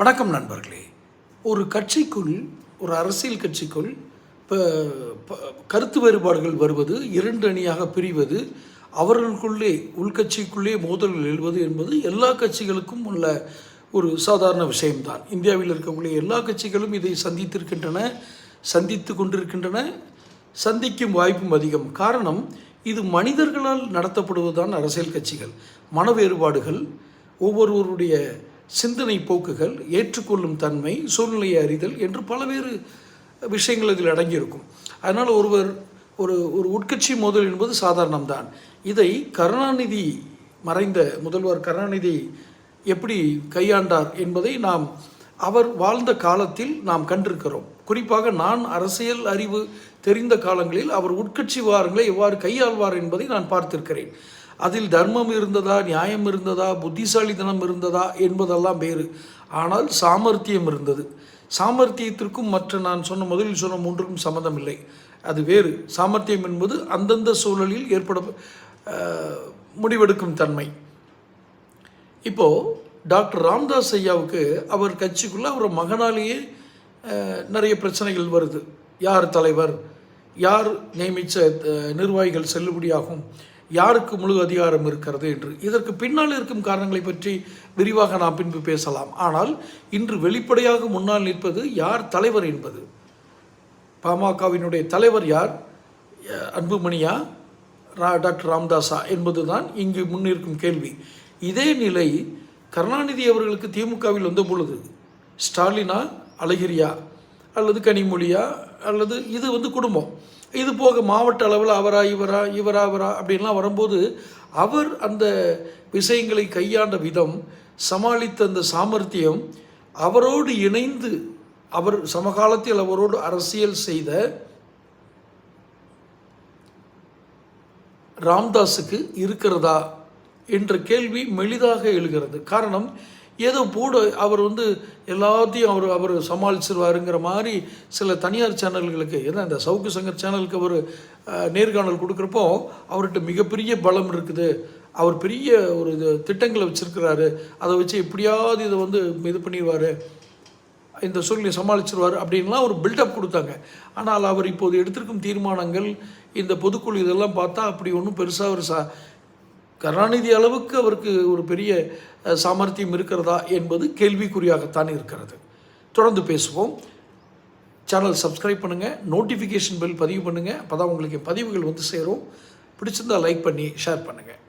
வணக்கம் நண்பர்களே. ஒரு கட்சிக்குள் ஒரு அரசியல் கட்சிக்குள் இப்போ கருத்து வேறுபாடுகள் வருவது இரண்டு அணியாக பிரிவது அவர்களுக்குள்ளே உள்கட்சிக்குள்ளே மோதல்கள் எழுவது என்பது எல்லா கட்சிகளுக்கும் உள்ள ஒரு சாதாரண விஷயம்தான். இந்தியாவில் இருக்கக்கூடிய எல்லா கட்சிகளும் இதை சந்தித்திருக்கின்றன சந்தித்து கொண்டிருக்கின்றன சந்திக்கும் வாய்ப்பும் அதிகம். காரணம் இது மனிதர்களால் நடத்தப்படுவதுதான் அரசியல் கட்சிகள். மன வேறுபாடுகள் ஒவ்வொருவருடைய சிந்தனை போக்குகள் ஏற்றுக்கொள்ளும் தன்மை சூழ்நிலையை அறிதல் என்று பலவேறு விஷயங்கள் இதில் அடங்கியிருக்கும். அதனால் ஒருவர் ஒரு ஒரு உட்கட்சி மோதல் என்பது சாதாரணம்தான். இதை கருணாநிதி மறைந்த முதல்வர் கருணாநிதி எப்படி கையாண்டார் என்பதை நாம் அவர் வாழ்ந்த காலத்தில் நாம் கண்டிருக்கிறோம். குறிப்பாக நான் அரசியல் அறிவு தெரிந்த காலங்களில் அவர் உட்கட்சி விவகாரங்களை எவ்வாறு கையாள்வார் என்பதை நான் பார்த்திருக்கிறேன். அதில் தர்மம் இருந்ததா நியாயம் இருந்ததா புத்திசாலித்தனம் இருந்ததா என்பதெல்லாம் வேறு. ஆனால் சாமர்த்தியம் இருந்தது. சாமர்த்தியத்திற்கும் மற்ற நான் சொன்ன முதலில் சொன்ன மூன்றுக்கும் சம்மந்தம் இல்லை அது வேறு. சாமர்த்தியம் என்பது அந்தந்த சூழலில் ஏற்பட முடிவெடுக்கும் தன்மை. இப்போது டாக்டர் ராம்தாஸ் ஐயாவுக்கு அவர் கட்சிக்குள்ளே அவர் மகனாலேயே நிறைய பிரச்சனைகள் வருது. யார் தலைவர்? யார் நியமித்த நிர்வாகிகள் செல்லுபடியாகும்? யாருக்கு முழு அதிகாரம் இருக்கிறது என்று. இதற்கு பின்னால் இருக்கும் காரணங்களை பற்றி விரிவாக நாம் பின்பு பேசலாம். ஆனால் இன்று வெளிப்படையாக முன்னால் நிற்பது யார் தலைவர் என்பது. பாமகவினுடைய தலைவர் யார்? அன்புமணியா? ரா டாக்டர் ராம்தாஸா என்பதுதான் இங்கு முன்னிருக்கும் கேள்வி. இதே நிலை கருணாநிதி அவர்களுக்கு திமுகவில் வந்த பொழுது ஸ்டாலினா அழகிரியா அல்லது கனிமொழியா அல்லது இது வந்து குடும்பம். இது போக மாவட்ட அளவில் அவரா இவரா இவரா அவரா அப்படின்லாம் வரும்போது அவர் அந்த விஷயங்களை கையாண்ட விதம் சமாளித்த அந்த சாமர்த்தியம் அவரோடு இணைந்து அவர் சமகாலத்தில் அவரோடு அரசியல் செய்த ராம்தாஸுக்கு இருக்கிறதா என்ற கேள்வி மெலிதாக எழுகிறது. காரணம் ஏதோ கூட அவர் வந்து எல்லாத்தையும் அவர் அவர் சமாளிச்சிருவாருங்கிற மாதிரி சில தனியார் சேனல்களுக்கு ஏன்னா இந்த சவுக்கு சங்கர் சேனலுக்கு அவர் நேர்காணல் கொடுக்குறப்போ அவர்கிட்ட மிகப்பெரிய பலம் இருக்குது. அவர் பெரிய ஒரு இது திட்டங்களை வச்சுருக்கிறாரு. அதை வச்சு எப்படியாவது இதை வந்து இது பண்ணிடுவார் இந்த சூழ்நிலை சமாளிச்சிருவார் அப்படின்லாம் ஒரு பில்டப் கொடுத்தாங்க. ஆனால் அவர் இப்போது எடுத்திருக்கும் தீர்மானங்கள் இந்த பொதுக்குழு இதெல்லாம் பார்த்தா அப்படி ஒன்றும் பெருசாக ஒரு சா கருணாநிதி அளவுக்கு அவருக்கு ஒரு பெரிய சாமர்த்தியம் இருக்கிறதா என்பது கேள்விக்குறியாகத்தான் இருக்கிறது. தொடர்ந்து பேசுவோம். சேனல் சப்ஸ்கிரைப் பண்ணுங்கள் நோட்டிஃபிகேஷன் பெல் பதிவு பண்ணுங்கள் அப்போ தான் உங்களுக்கு பதிவுகள் வந்து சேரும். பிடிச்சிருந்தால் லைக் பண்ணி ஷேர் பண்ணுங்கள்